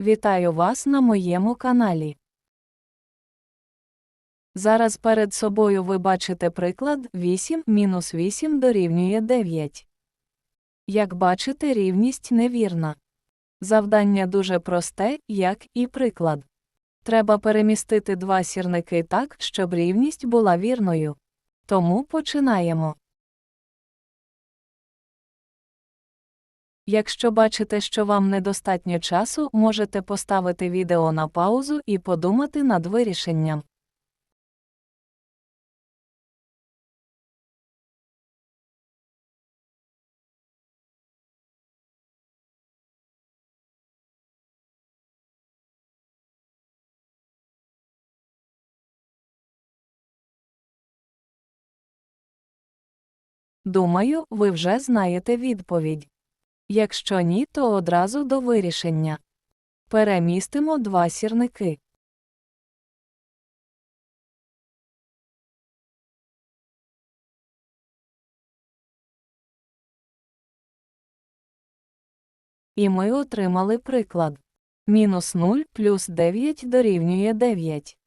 Вітаю вас на моєму каналі. Зараз перед собою ви бачите приклад 8 мінус 8 дорівнює 9. Як бачите, рівність невірна. Завдання дуже просте, як і приклад. Треба перемістити два сірники так, щоб рівність була вірною. Тому починаємо. Якщо бачите, що вам недостатньо часу, можете поставити відео на паузу і подумати над вирішенням. Думаю, ви вже знаєте відповідь. Якщо ні, то одразу до вирішення. Перемістимо два сірники. І ми отримали приклад. Мінус 0 плюс 9 дорівнює 9.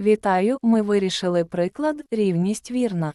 Вітаю, ми вирішили приклад, рівність вірна.